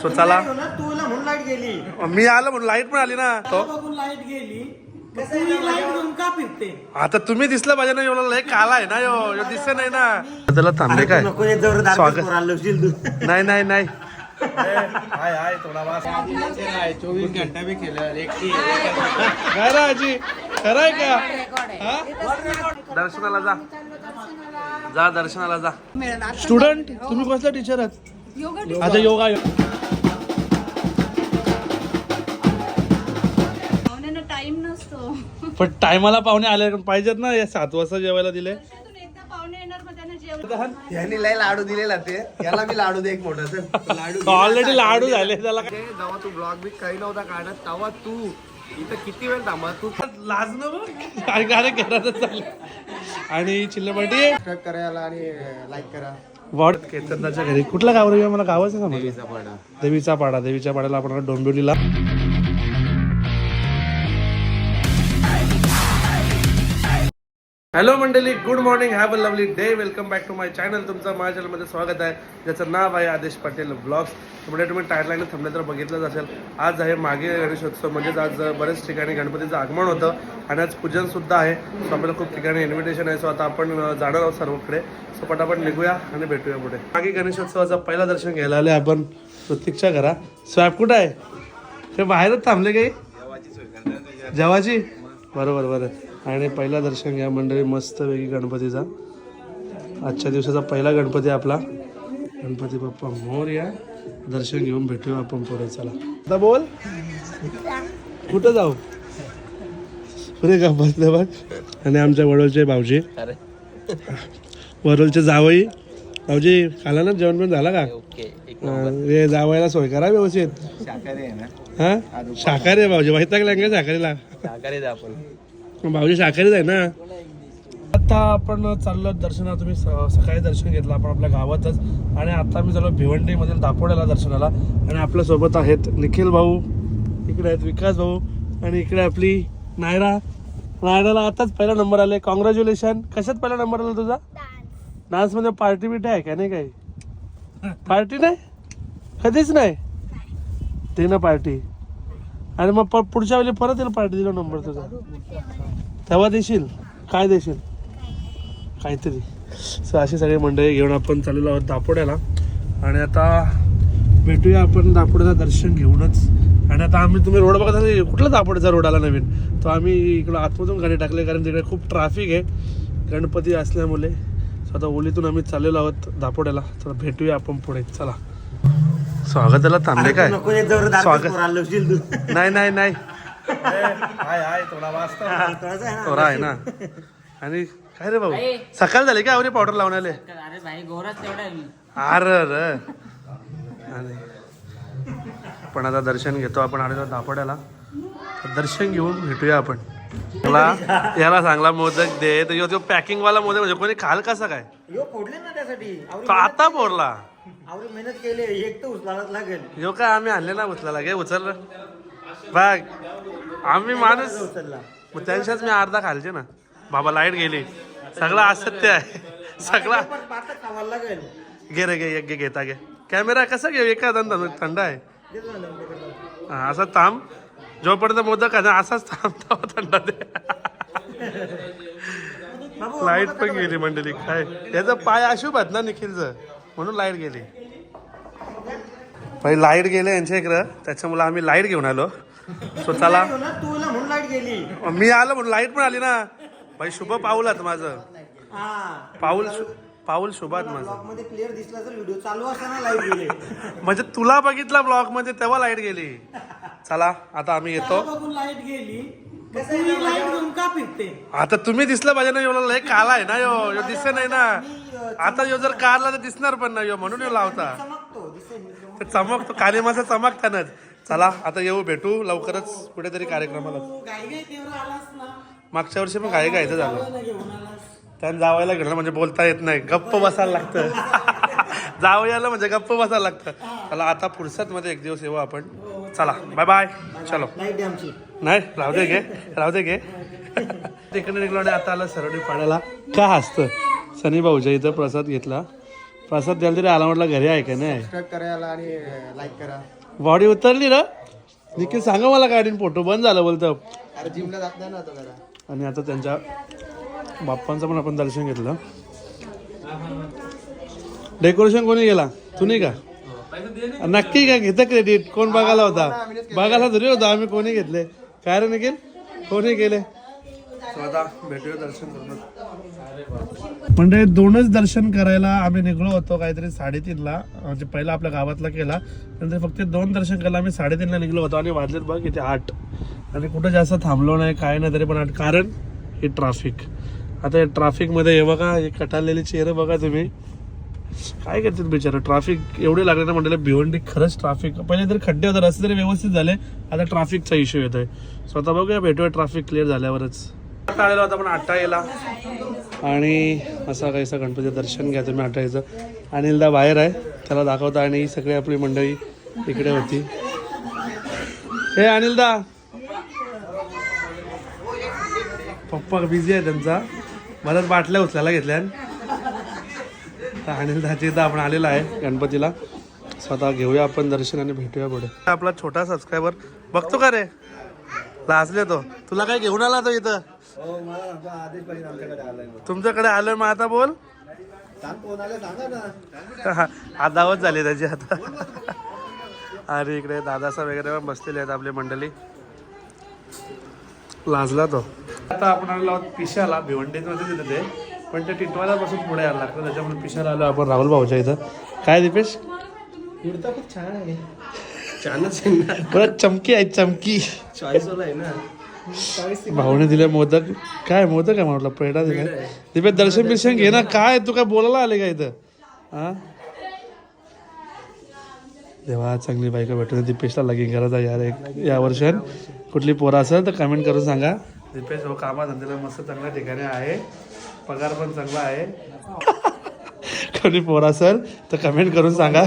स्वतःला ना तुला म्हणून लाइट गेली. मी आलो म्हणून लाइट पण आली ना. तो बघून लाइट गेली. आता तुम्ही दिसलं पाहिजे ना एवढा लय काला आहे ना यो. यो दिसत नाही ना. त्याला थांबले काय? नको हे जोरदार स्वागत. नाही नाही नाही. हाय हाय थोडा वास. चोवीस घंटा बी केलं एकटी काय रे आजी खरं आहे का? हा? दर्शनाला जा. जा दर्शनाला जा. स्टुडंट तुम्ही कसला टीचर आहात? आता योगा टाइम नसतो. पण टायमाला पाहुणे आले पाहिजेत ना या सात वाजता जेवायला दिले. वर्षातून एकदा पाहुणे येणार मग त्यांना जेवण यांनी लय लाडू दिलेला ते. याला मी लाडू दे एक मोठा चल. लाडू ऑलरेडी लाडू झाले त्याला. जेव्हा तू ब्लॉग बी काही नव्हता काढत तेव्हा तू. इथं किती वेळ थांबा तू. लाज ना बघ काय काय चाललं. आणि चिल्लपाटी सबस्क्राईब करायला आणि लाईक करा. वॉर्ड केतनच्या घरी. कुठलं गाव रे मला गावच आहे समजलं देवीचा पाडा. देवीच्या पाड्याला आपण डोंबिवलीला हॅलो मंडळी good morning have a lovely day welcome back to my channel तुमचं माझ्या चॅनलमध्ये स्वागत आहे. ज्याचं नाव आहे आदेश पटेल ब्लॉग्स. म्हणजे तुम्ही टायरलाईन थांबले तर बघितलंच असेल. आज आहे मागे गणेशोत्सव. म्हणजेच आज बरेच ठिकाणी गणपतीचं आगमन होतं आणि आज पूजनसुद्धा आहे. सो आपल्याला खूप ठिकाणी इन्व्हिटेशन आहे. सो आता आपण जाणार आहोत सर्वकडे. सो पटापट निघूया आणि भेटूया पुढे. मागे गणेशोत्सवाचं पहिला दर्शन घ्यायला आले आपण प्रतीकच्या घरा. स्वॅप कुठं आहे? ते बाहेरच थांबले काही? जेवाची बरोबर बरं आणि पहिला दर्शन घ्या मंडळी मस्त वेगळी गणपतीचा. आजच्या दिवसाचा पहिला गणपती आपला. गणपती बाप्पा मोर या. दर्शन घेऊन भेटूया आपण पुढे चला. आता बोल. कुठं जाऊ? पुरे का बसले बघ आणि आमच्या वडोलचे भाऊजी. वडोलचे जावई. भाऊजी खाला ना? जेवण पण झाला का? हे जावायला सोय करा व्यवस्थित. हा? शाकाहारी आहे भाऊजी. माहिती लागला का शाकाहारीला? भाऊजी शाकाहारीच आहे ना? आता आपण चाललो दर्शनाला तुम्ही स- सकाळी दर्शन घेतलं आपण आपल्या गावातच. आणि आता मी चाललो भिवंडी मधील दापोड्याला दर्शनाला. आणि आपल्यासोबत आहेत निखिल भाऊ इकडे आहेत विकास भाऊ आणि इकडे आपली नायरा. नायराला आताच पहिला नंबर आले कॉंग्रॅच्युलेशन कशात पहिला नंबर आला तुझा? डान्समध्ये पार्टी बिटी आहे का नाही काही? पार्टी नाही? कधीच नाही? दे ना पार्टी. आणि मग प- पुढच्या वेळी परत येईल पार्टी दिला नंबर तुझा. तेव्हा देशील? काय देशील? काहीतरी. सो अशी सगळी मंडळी घेऊन आपण चाललेलो आहोत दापोड्याला. आणि आता भेटूया आपण दापोड्याचं दर्शन घेऊनच. आणि आता आम्ही तुम्ही रोड बघत असाल कुठला दापोड्याचा रोड आला नवीन? तो आम्ही इकडं आतमधून गाडी टाकले कारण तिकडे खूप ट्रॅफिक आहे. गणपती असल्यामुळे. सो आता ओलीतून आम्ही चाललेलो आहोत दापोड्याला. तर भेटूया आपण पुढे. चला. स्वागताला थांबले काय? स्वागत. नाही नाही नाही. हाय हाय थोडा आहे ना. थोडा आहे ना. आणि काय रे भाऊ? सकाळ झाली का आवरी पावडर लावून आले अरे भाई गोराच तेवढा आहे. मी अरे. र आणि पण आता दर्शन घेतो आपण आलेलो दापोड्याला. दर्शन घेऊन भेटूया आपण. याला याला चांगला मोदक दे. तर ह्यो तो पॅकिंग वाला मोदक म्हणजे कोणी खाल कसा काय? यो फोडले ना त्यासाठी. तो आता बोरला आवडी मेहनत केली एक तर उचलायलाच लागेल. ह्यो काय आम्ही आणले ना उचलायला? घे उचल बघ आम्ही माणूस उचलला मग त्यांच्याच मी अर्धा खालचे ना. बाबा लाइट गेली. सगळं असत्य आहे. सगळा खावायला लागेल. घे रे घे एक घे घेता घे. कॅमेरा कसा घेऊ? एका दंड थंड आहे. हा, असा थांब. जोपर्यंत मोदक आहे ना असाच थांब थंड दे. लाइट पण गेली मंडळी काय? याचा पाय अशुभ आहेत ना निखिलचं? म्हणून लाइट गेली. पहिले लाइट गेले यांच्या इकडं. त्याच्यामुळे आम्ही लाइट घेऊन आलो. लाइट गेली. मी आलो म्हणून लाइट पण आली ना. भाई शुभ पाऊलात माझं. पाऊल पाऊल शुभात माझं. क्लिअर दिसला तर व्हिडिओ चालू असताना लाइट गेले. म्हणजे तुला बघितला ब्लॉगमध्ये तेव्हा लाइट गेली. चला आता आम्ही येतो. लाइट गेली. लाइट घेऊन का फिरते? आता तुम्ही दिसलं पाहिजे ना एवढा लय काला आहे ना यो यो दिसत नाही ना. आता यो जर कारला तर दिसणार पण नाही यो म्हणून यो लावता. ते चमकतो काली माझा चमकतानच. चला आता येऊ भेटू लवकरच कुठेतरी कार्यक्रमाला. गाई गाई तेवढा आलास ना. मागच्या वर्षी पण घाई घायचं झालं. ना त्यानं जावायला गेलं म्हणजे बोलता येत नाही. गप्प बसायला लागतं. जावयाला म्हणजे गप्प बसायला लागतं. चला आता फुरसत मध्ये एक दिवस येऊ आपण. चला बाय बाय चलो नाही राहू दे घे राहू दे घे तिकडे निघलो आणि आता आलं सरवडी पाण्याला. का हसतं सनी भाऊच्या इथं प्रसाद घेतला. प्रसाद द्यायला तरी आला म्हटलं घरी आहे का नाही? करायला आणि लाईक करा. बॉडी उतरली ना? निखिल सांगा मला गाडीन फोटो बंद झालं बोलतं. अरे जिमला जात नाही ना आता जरा. आणि आता त्यांच्या बाप्पांचं पण आपण दर्शन घेतलं. डेकोरेशन कोणी गेला तू नाही का? नक्की का? घेतं क्रेडिट कोण बघायला होता? बघायला थोडी होता आम्ही कोणी घेतले? काय रे निखिल? कोणी भेटूया दर्शन करून. म्हणजे दोनच दर्शन करायला आम्ही निघलो होतो काहीतरी साडेतीनला. म्हणजे पहिला आपल्या गावातला केला. नंतर फक्त दोन दर्शन करायला आम्ही साडेतीनला निघलो होतो. आणि वाजलेत बघ किती आठ. आणि कुठं जास्त थांबलो नाही काय नाही तरी पण आठ. कारण हे ट्राफिक आता या ट्राफिकमध्ये हे बघा हे कटाळलेले चेहरे बघा तुम्ही. काय करतील बिचारा? ट्राफिक एवढे लागले ना म्हटलं भिवंडी खरंच ट्राफिक पहिले तरी खड्डे होते रस्ते तरी व्यवस्थित झाले. आता ट्राफिकचा इश्यू येतोय. स्वतः बघूया भेटूया ट्राफिक क्लिअर झाल्यावरच. आता आलेलो होता पण आट्टा गेला आणि असा काहीसा गणपतीचं दर्शन घ्या तुम्ही आट्टायचं अनिलदा बाहेर आहे त्याला दाखवता. आणि ही सगळी आपली मंडळी इकडे होती. हे अनिलदा. पप्पा बिझी आहे त्यांचा. बऱ्याच बाटल्या उचलायला घेतल्या तर अनिलदाची इथं आपण आलेला आहे गणपतीला. स्वतः घेऊया आपण दर्शन आणि भेटूया पुढे. आपला छोटा सबस्क्रायबर बघतो का रे? लाजले तो. तुला काय घेऊन आला तो इथं? तुमच्याकडे आलोय मग आता बोल. सांग कोण आदावत झाली त्याची आता. अरे इकडे दादासा वगैरे पण बसलेले आहेत आपली मंडळी. लाजला तो. आता आपण आलो आहोत पिशाला भिवंडीमध्ये तिथे. ते पण ते टिटवाला पासून पुढे यायला लागतं त्याच्यामुळे पिशाला आलो आपण राहुल भाऊच्या इथं. काय दीपेश? कुर्ता खूप छान आहे. छानच आहे ना. परत चमकी आहे चमकी. चॉईस आहे ना. भाऊने दिले मोदक. काय मोदक आहे म्हटलं? पेढा दिलाय. दीपेश दर्शन बिर्शन घे ना. काय तू काय बोलायला आले का इथं? हा देवा चांगली बायका भेटून दीपेशला लगीन करायचा यार एक या वर्षात. कुठली पोरं असेल तर कमेंट करून सांगा. दीपेश हो कामा धंद्याला मस्त चांगल्या ठिकाणी आहे. पगार पण चांगला आहे. कोणी पोर असेल तर कमेंट करून सांगा.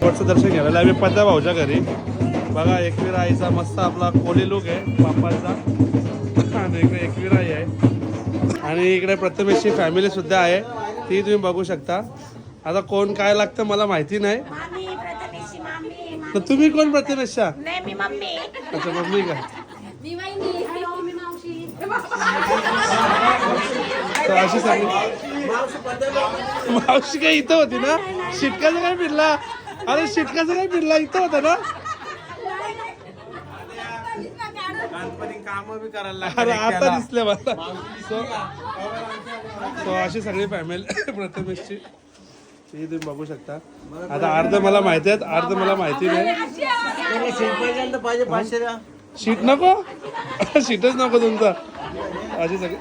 शेवटचं दर्शन घ्यायला आम्ही पद्या भाऊच्या घरी. बघा एकवीरा आईचा मस्त आपला कोली लुक आहे बाप्पाचा आणि इकडे एकवीरा आई आहे. आणि इकडे प्रथमेशची फॅमिली सुद्धा आहे. ती तुम्ही बघू शकता. आता कोण काय लागतं मला माहिती नाही. तर तुम्ही कोण प्रथमेशच्या? नाही मी मम्मी. अच्छा मम्मी का? अशी सांगली मावशी काय इथं होती ना? शिटकाचं काय फिरला अरे शिटकाचं काय फिरला इथं होता ना? अरे आता दिसले मला. सो सो अशी सगळी फॅमिली प्रथमेशची. ती तुम्ही बघू शकता. आता अर्ध मला माहिती आहेत अर्ध मला माहिती नाही. पाहिजे पाचशे द्या. शीट नको? शीटच नको तुमचा. अशी सगळी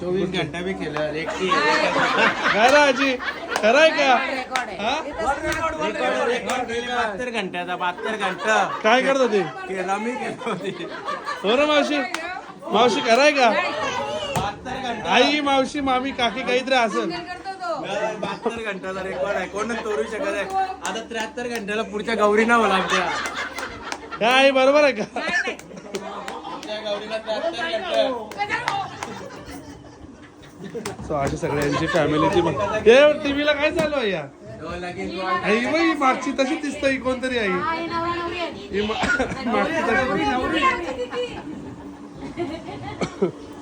चोवीस घंटा बी केलं एकटी काय आजी? खरं आहे का? हा? बहात्तर घंट्याचा बहात्तर घंटा काय करत होती? केला मी केला होती हो ना मावशी. मावशी खरं आहे का? आई मावशी मामी काकी काहीतरी असेल. बहात्तर घंट्याचा रेकॉर्ड आहे कोणच तोडू शकत आहे. आता त्र्याहत्तर घंट्याला पुढच्या गौरी ना मला आमच्या काय बरोबर आहे का? सो अशी सगळ्यांची फॅमिलीची हे टीव्हीला काय चालू आहे या? आई बाई मागची तशी दिसत ही कोणतरी आई. ही मागची तशी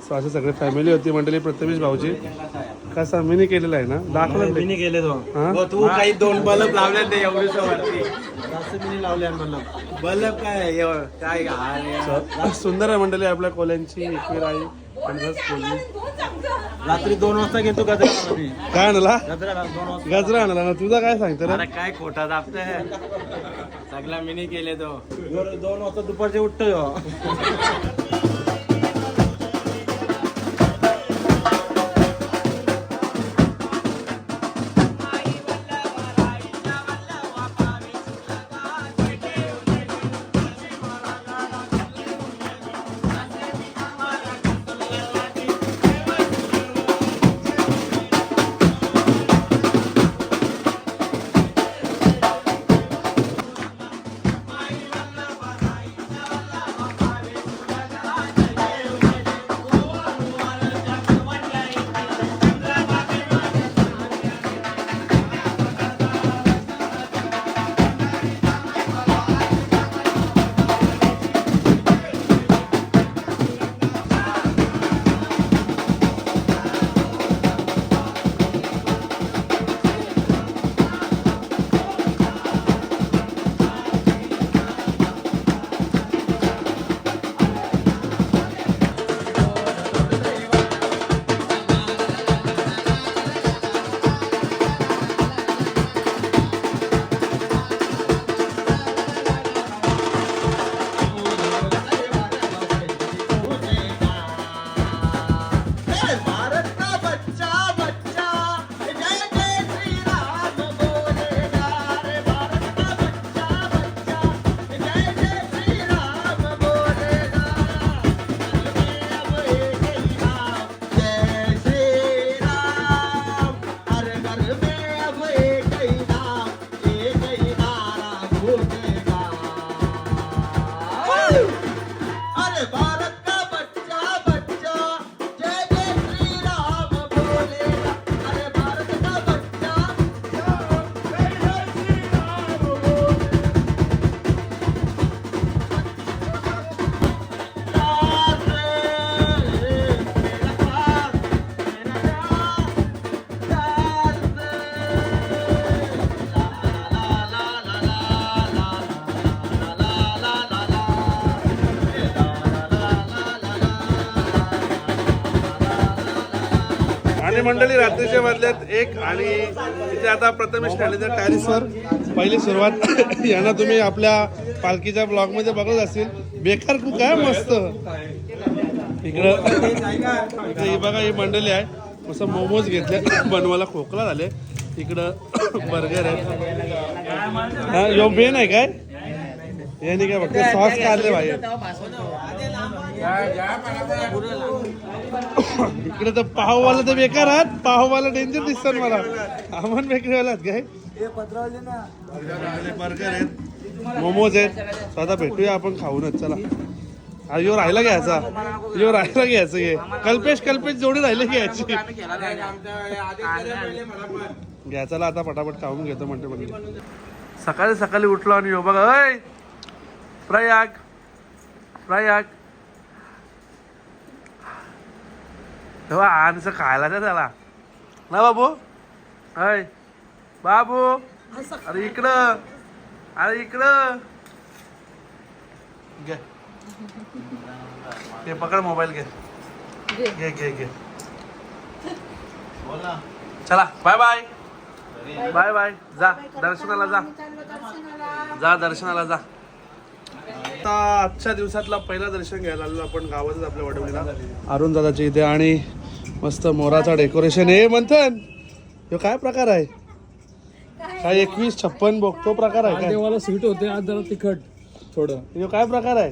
सो अशी सगळी फॅमिली होती मंडळी प्रथमेश भाऊजी. कसा? मिनी केलेला आहे ना? दाखवलं ते. केले तो हा? हो, तू काही दोन बल्ब लावले ते एवढेच वरती जास्त मी लावले बल्ब बल्ब काय एव- काय सुंदर आहे मंडळी आपल्या कोल्यांची एकवीर आई आणि. रात्री दोन वाजता घेतो गजरा मी काय आणला? गजरा दोन वाजता. गजरा आणला ना? तुझा काय सांगतो रे? अरे काय खोटा दाबतोय? सगळा मिनी केले तो दोन वाजता दुपारचे उठतो हे मंडळी रात्रीच्या वाजल्यात एक आणि इथे आता प्रथमेश ठाणेच्या टॅरिसवर पहिली सुरुवात. यांना तुम्ही आपल्या पालखीच्या ब्लॉगमध्ये बघत असतील. बेकार कुक आहे मस्त. इकडं इकडे ही बघा ही मंडळी आहे. मस्त मोमोज घेतले. बनवायला खोकला झाले. इकडं बर्गर आहे हा यो बेन आहे काय? याने काय बघते सॉस काढले बाहेर. इकडे तर पाववाला तर बेकार आहात. पाववाला डेंजर दिसतात मला. अमन बेकरीवाला काय? बर्गर आहेत मोमोज आहेत. स्वतः भेटूया आपण खाऊनच. चला. यो राहिला घ्यायचा यो राहिला घ्यायचं हे कल्पेश कल्पेश जोडी राहिले घ्यायची घ्या चला आता पटापट खाऊन घेतो म्हणते म्हणजे सकाळी सकाळी उठलो आणि यो बघा. अय प्रयाग! प्रयाग! तेव्हा आणचं खायला द्या त्याला. ना बाबू? अय बाबू अरे इकडं अरे इकडं. घे. घे पकड मोबाईल घे. घे. घे घे चला बाय बाय. Bye bye. जा दर्शनाला जा. जा दर्शनाला जा. आता आजच्या दिवसातला पहिला दर्शन घ्यायला आलो आपण गावातच आपल्या वडवणीला अरुण दादाच्या इथे आणि मस्त मोराचा डेकोरेशन हे मंथन ह्यो काय प्रकार आहे? काय एकवीस छप्पन बघ तो प्रकार आहे काय? देवाला स्वीट होते आज जरा तिखट थोडं. ह्यो काय प्रकार आहे?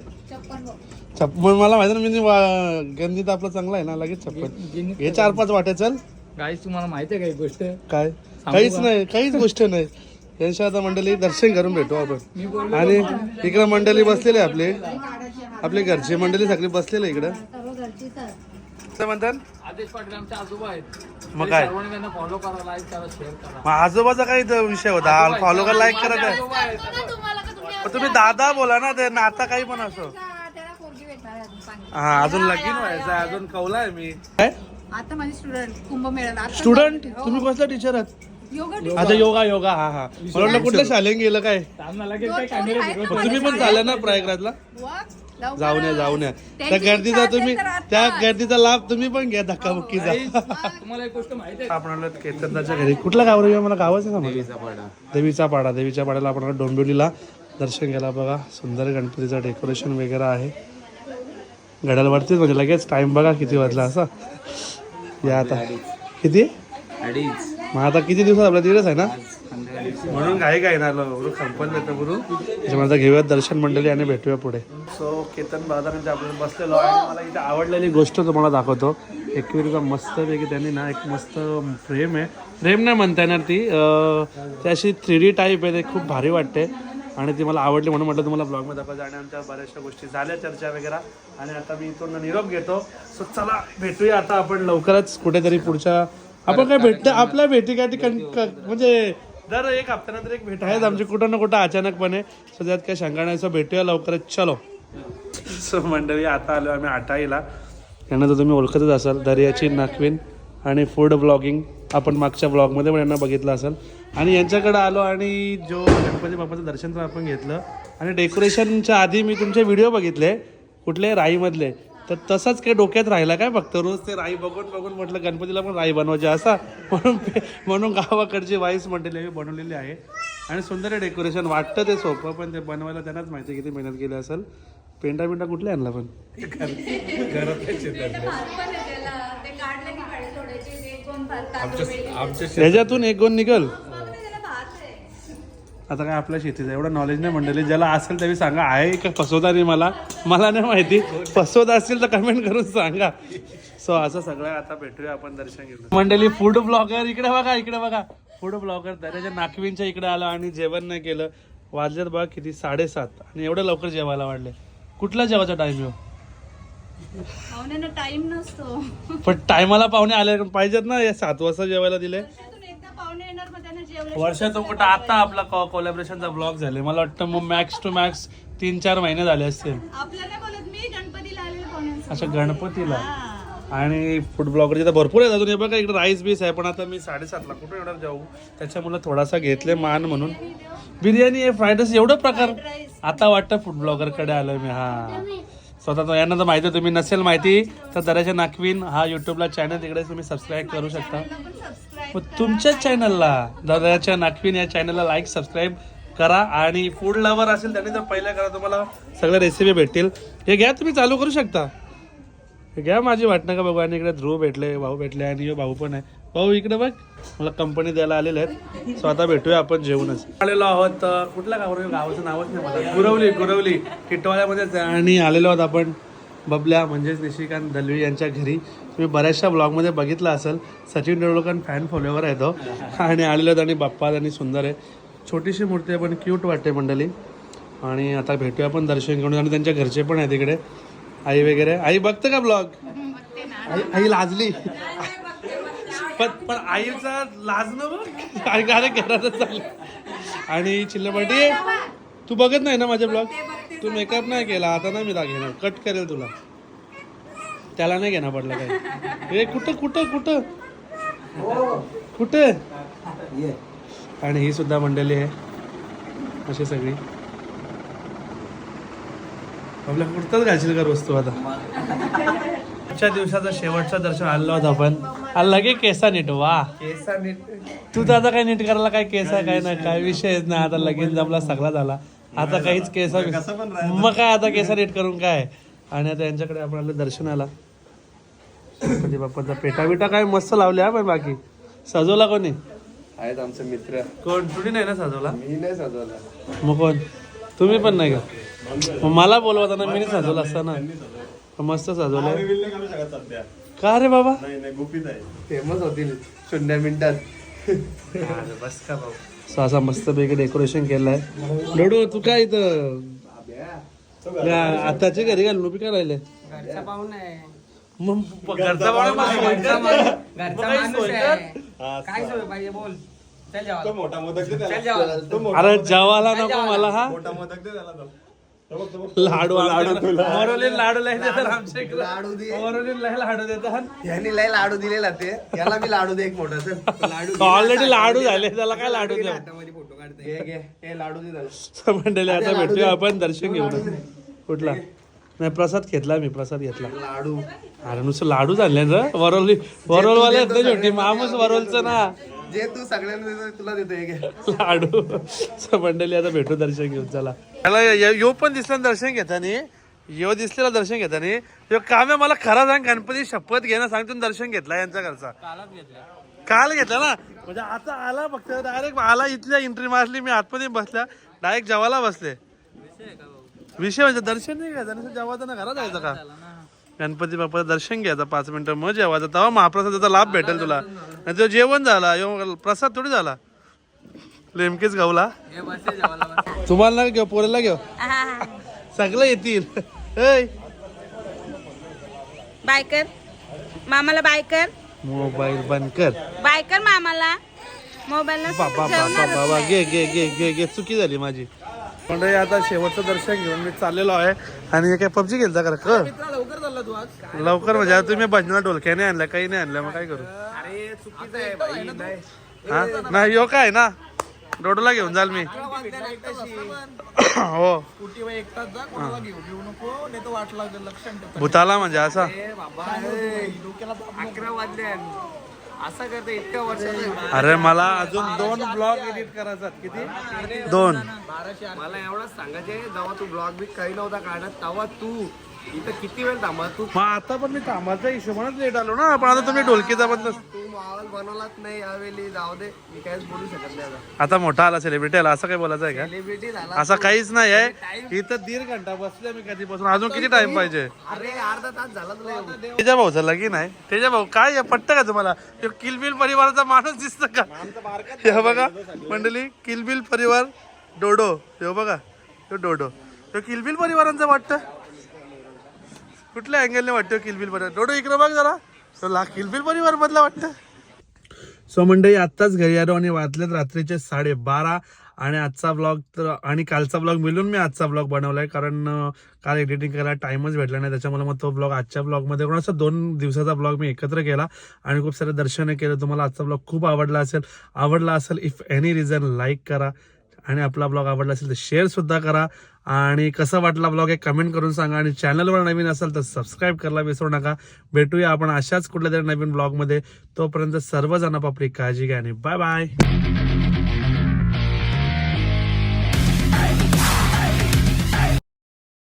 छप्पन मला माहिती ना म्हणजे वा- गंधीत आपलं चांगलं आहे ना लगेच छप्पन. हे चार पाच वाटे चल. गाईस तुम्हाला माहिती आहे का एक गोष्ट? काय? काहीच नाही काहीच गोष्ट नाही. यांच्या आता मंडळी दर्शन करून भेटू आपण. आणि इकडं मंडळी बसलेले आपले. आपले घरचे मंडळी सगळी बसलेले इकडं. काय म्हणतात आदेश पाटील आमचे आजोबा आहेत. मग काय? सर्वांनी त्यांना फॉलो करा लाईक करा शेअर करा. मग आजोबाचा काही इथं विषय होता. फॉलो कर लाईक करत आहे तुम्हाला का तुम्ही पण तुम्ही दादा बोला ना ते नाता काही पण असो. त्याला पोरगी भेटणार आहे अजून सांगितलं. हा अजून लगीन व्हायचं आहे, अजून कवलाय मी. काय? आता माझे स्टुडंट कुंभमेळ्याला आता स्टुडंट तुम्ही कसला टीचर आहात? योगा आता योगा योगा हा हा. मला वाटलं कुठल्या शाळेत गेलं काय? तुम्ही पण चालले ना प्रयागराजला? जाऊन या जाऊन या. त्या गर्दीचा तुम्ही त्या गर्दीचा लाभ तुम्ही पण घ्या धक्काबुक्कीचा तुम्हाला एक गोष्ट माहिती आहे? आपण आलो केतनदाच्या घरी. कुठला गाव रे? मला गावच आहे ना देवीचा पाडा. देवीच्या पाड्याला आपण डोंबिवलीला. दर्शन केला बघा सुंदर गणपतीचं डेकोरेशन वगैरे आहे. घड्याळ वरतीच म्हणजे लगेच टाइम बघा किती वाजला असा. या आता. किती? मग आता किती दिवसात आपल्या तिकडेच आहे ना? म्हणून काही काय ना गुरु संपन्न येतं गुरु. माझं घेऊयात दर्शन मंडळी आणि भेटूया पुढे. सो केतन बाजारांच्या आपण बसलेलो आहे. मला इथे आवडलेली गोष्ट तुम्हाला दाखवतो. एकविरीचा मस्तपैकी त्यांनी ना एक मस्त फ्रेम आहे. फ्रेम नाही म्हणता येणार ती. ती अशी थ्री डी टाईप आहे ते खूप भारी वाटते. आणि ती मला आवडली म्हणून म्हटलं तुम्हाला ब्लॉगमध्ये दाखवायचं आणि आमच्या बऱ्याचशा गोष्टी झाल्या चर्चा वगैरे. आणि आता मी इथून निरोप घेतो. सो चला भेटूया आता आपण लवकरच कुठेतरी पुढच्या आपण काय भेटतं आपल्या भेटी काय क- म्हणजे दर एक हप्त्यानंतर एक भेट आहेच आमची कुठं ना कुठं अचानकपणे. सो त्यात काय शंका नाही सो भेटूया लवकरच. चलो. सो मंडळी आता आलो आम्ही आटाईला. यांना तर तुम्ही ओळखतच असाल दर्याची नाकवीन आणि फूड ब्लॉगिंग आपण मागच्या ब्लॉगमध्ये पण यांना बघितलं असेल. आणि यांच्याकडे आलो आणि जो गणपती बाप्पाचं दर्शन तर आपण घेतलं. आणि डेकोरेशनच्या आधी मी तुमचे व्हिडिओ बघितले कुठले? राईमधले. तर तसंच काही डोक्यात राहिला काय फक्त? रोज ते राई बघून बघून म्हटलं गणपतीला पण राई बनवायची असा. म्हणून म्हणून गावाकडची वाईस मंडळी मी बनवलेली आहे. आणि सुंदर डेकोरेशन. वाटतं ते सोपं पण ते बनवायला त्यांनाच माहिती किती मेहनत केली असेल. पेंटा पिंटा कुठले आणला पण? याच्यातून एक गुण निघल. आता काय आपल्या शेतीचं एवढं नॉलेज नाही मंडळी. ज्याला असेल त्यावेळी सांगा. आहे का फसवता नाही मला? मला नाही माहिती. फसवत असतील तर कमेंट करून सांगा. सो असं सगळं आता भेटूया. आपण दर्शन घेऊ मंडळी फूड ब्लॉगर इकडे बघा इकडे बघा. फूड ब्लॉगर दर्याच्या नाकवींच्या इकडे आलो आणि जेवण नाही केलं. वाजल्यात बघा किती? साडेसात. आणि एवढं लवकर जेवायला वाढले. कुठला जेवायचा टाइम येऊ टाइम नसतो. पण टायमाला पाहुणे आले. पाहिजेत ना या सात वाजता जेवायला दिले वर्षातून एकदा पाहुणे येणार वर्षातून कुठं आता आपला कोलॅबरेशनचा ब्लॉग झाले मला वाटतं मग मॅक्स टू मॅक्स तीन चार महिने झाले असतील. आपल्याला बोलत मी गणपतीला आलेले पाहुण्यांसोबत अच्छा गणपतीला. आणि फूड ब्लॉगर तर भरपूर आहेत. अजून हे बघा इकडे राईस बीस आहे. पण आता मी साडेसातला कुठे येणार जाऊ? त्याच्यामुळे थोडासा घेतले मान म्हणून. बिर्याणी आहे फ्राईड राईस एवढं प्रकार आता वाटतं फूड ब्लॉगरकडे आलोय मी हा. स्वतः तो यांना तर माहिती आहे, तुम्ही नसेल माहिती तर दर्याच्या नाकवीन हा युट्यूबला चॅनल तिकडे तुम्ही सबस्क्राईब करू शकता. सबस्क्राईब मग तुमच्याच चॅनलला दराच्या नाकवीन या चॅनलला लाईक सबस्क्राईब करा आणि फूड लवर असेल त्यांनी तर पहिल्या करा तुम्हाला सगळ्या रेसिपी भेटतील. हे घ्या तुम्ही चालू करू शकता. हे घ्या माझी वाटणं का बघू आणि इकडे ध्रुव भेटले भाऊ भेटले आणि भाऊ पण आहे. भाऊ इकडे बघ. मला कंपनी द्यायला आलेले आहेत. सो आता भेटूया आपण जेवणच आलेलो आहोत कुठल्या गावावर गावाचं नावच नाही मला गुरवली गुरवली. टिटवाळ्यामध्येच आहे. आणि आलेलो आहोत आपण बबल्या म्हणजेच निशिकांत दलवी यांच्या घरी. तुम्ही बऱ्याचशा ब्लॉगमध्ये बघितलं असेल. सचिन तेंडुलकर फॅन फॉलोवर आहे तो आणि आलेलो आहेत आणि बाप्पा आणि सुंदर आहे छोटीशी मूर्ती आहे पण क्यूट वाटते मंडळी. आणि आता भेटूया आपण दर्शन घेऊन. आणि त्यांच्या घरचे पण आहे तिकडे आई वगैरे. आई बघतं का ब्लॉग आई आई लाजली. पण पण आईचा लाजणं बघ अरे गाणं घरातच चाललं. आणि चिल्लपाटी तू बघत नाही ना माझे ब्लॉग? तू मेकअप नाही केला आता ना मी दाखवणार कट करेल तुला. त्याला नाही घेणं पडलं काही. ए कुठं कुठं कुठं? कुठं? आणि ही सुद्धा मंडळी आहे. अशी सगळी. आपल्या कुर्ताच घालशील का वस्तू आता? आजच्या दिवसाचं शेवटचं दर्शन आलो आहोत आपण. आ, लगे केसा नीट वा. तू तर आता काय नीट करायला काय केसा काय ना काय विषयच नाही. आता लगीन जमला सगळा झाला. आता काहीच केसा मग काय आता केसा नीट करून काय? आणि आता यांच्याकडे आपण आलो दर्शनाला. गणपती बाप्पाचा पेटा बिटा काय मस्त लावले हा पण बाकी. सजवला कोणी? आहेत आमचे मित्र. कोण? तुम्ही नाही ना सजवला? मी नाही सजवला. मग कोण? तुम्ही पण नाही का? मला बोलवताना मी नाही सजवलं असतं ना. मस्त सजवलं का रे बाबा? फेमस होतील. शून्य मिनिटात. बस का भाऊ? सो असा मस्त पैकी डेकोरेशन केलंय. डोडो तू काय इथं? आताच्या घरी घालून उभी काय राहिले घरचा पाहुणा आहे. मग घरचा पाहुणा. काय सोय पाहिजे बोल. अरे जेवायला नको मला हा? लाडू लाडू मोरोलीन लाडू लय देतात आमच्या इकडे. लाडू दे. मोरोलीन लय लाडू देतात. यांनी लय लाडू दिलेला ते. याला मी लाडू दे एक मोठा लाडू ऑलरेडी लाडू झाले त्याला काय लाडू हातामध्ये फोटो काढते. हे लाडू दे त्याला. मंडळी आता भेटूया आपण दर्शन घेऊन. कुठला? नाही प्रसाद घेतला मी प्रसाद घेतला. लाडू. अरे नुसतं लाडू झाले ना वरोली वरोलवाले शेवटी मामूस वरोलचं ना. जे तू सगळ्यांना देतो तुला देतो हे लाडू मंडळी आता भेटू दर्शन घेऊन चला. यो पण दिसला दर्शन घेताना. यो दिसलेला दर्शन घेताना. यो काम्या मला खरा सांग गणपती शपथ घे ना सांग तुम्ही दर्शन घेतला यांचा घरचा. काल घेतला ना? म्हणजे आता आला फक्त डायरेक्ट आला इथल्या एंट्री मारली मी आतमध्ये बसल्या डायरेक्ट जेवायला बसले. विषय म्हणजे दर्शन नाही घ्यायचं नुसतं जेवायचं ना घरात जायचं का? गणपती बाप्पाचं दर्शन घ्यायचं पाच मिनिटं मग जेवायचं. तेव्हा महाप्रसादाचा लाभ भेटेल तुला. नाही तो जेवण झाला यो प्रसाद थोडी झाला. नेमकेच गावला तुम्हाला घेऊ पोरेला घेऊ? सगळं येतील. ऐ. बायकर मामाला बायकर? मोबाईल बंद कर. बायकर मामाला? मोबाईल बाबा बाबा बाबा घे घे घे घे घे. चुकी झाली माझी. मंडळी आता शेवटचं दर्शन घेऊन मी चाललेलो आहे. आणि हे काय पबजी गेलता का कर लवकर झाला तू आज? लवकर म्हणजे आता तुम्ही भजना डोलक्याने आणल्या काही नाही आणल्या मग काय करू? अरे चुकीचं आहे बाई नाही. हा? नाही यो काय ना? डोडोला घेऊन जाल मी. हो. भूताला म्हणजे असा. अकरा वाजले. असं करते इतक्या वर्षाचं अरे मला अजून दोन ब्लॉग एडिट करायचा किती? दोन. मला एवढंच सांगायचे जेव्हा तू ब्लॉग बी काही नव्हता काढत तेव्हा तू इथं किती वेळ थांबा तू मग आता पण मी कामाच्या हिशोबानेच लेट आलो ना. पण आता तुम्ही ढोलकीचा बंद माहोल बनवलाच नाही यावेळी. जाऊ दे मी काहीच बोलू शकत नाही आता. आता मोठा आला सेलिब्रिटी आला असं काय बोलायचं आहे का झाला असं काहीच नाही आहे. इथं दीड घंटा बसले मी कधीपासून. अजून किती टाइम पाहिजे? अरे अर्धा तास झाला तुला येऊन. तेजा भाऊचं लगीन आहे तेजा भाऊ काय आहे? पटतं का तुम्हाला? तो किलबिल परिवाराचा माणूस दिसत का? हे बघा मंडळी किलबिल परिवार डोडो. हे बघा तो डोडो. तो किलबिल परिवारांचा वाटतं? कुठल्या अँगलने वाटतं किलबिल परिवार? डोडो इकडे बघ जरा. तो ला किलबिल परिवार मधला वाटतं? सो मंडळी आत्ताच घरी आलो आणि वाजलेत रात्रीचे साडेबारा. आणि आजचा ब्लॉग तर आणि कालचा ब्लॉग मिळून मी आजचा ब्लॉग बनवला आहे कारण काल एडिटिंग करायला टाइमच भेटला नाही. त्याच्यामुळे मग तो ब्लॉग आजच्या ब्लॉगमध्ये कोण असं दोन दिवसाचा ब्लॉग मी एकत्र केला आणि खूप सारे दर्शनं केलं. तुम्हाला आजचा ब्लॉग खूप आवडला असेल आवडला असेल इफ एनी रिझन लाईक करा. आणि आपला ब्लॉग आवडला असेल तर शेअरसुद्धा करा. आणि कसं वाटला ब्लॉग एक कमेंट करून सांगा. आणि चॅनलवर नवीन असेल तर सबस्क्राईब करायला विसरू नका. भेटूया आपण अशाच कुठल्या तरी नवीन ब्लॉगमध्ये तोपर्यंत सर्वजण आपली काळजी घ्या आणि बाय बाय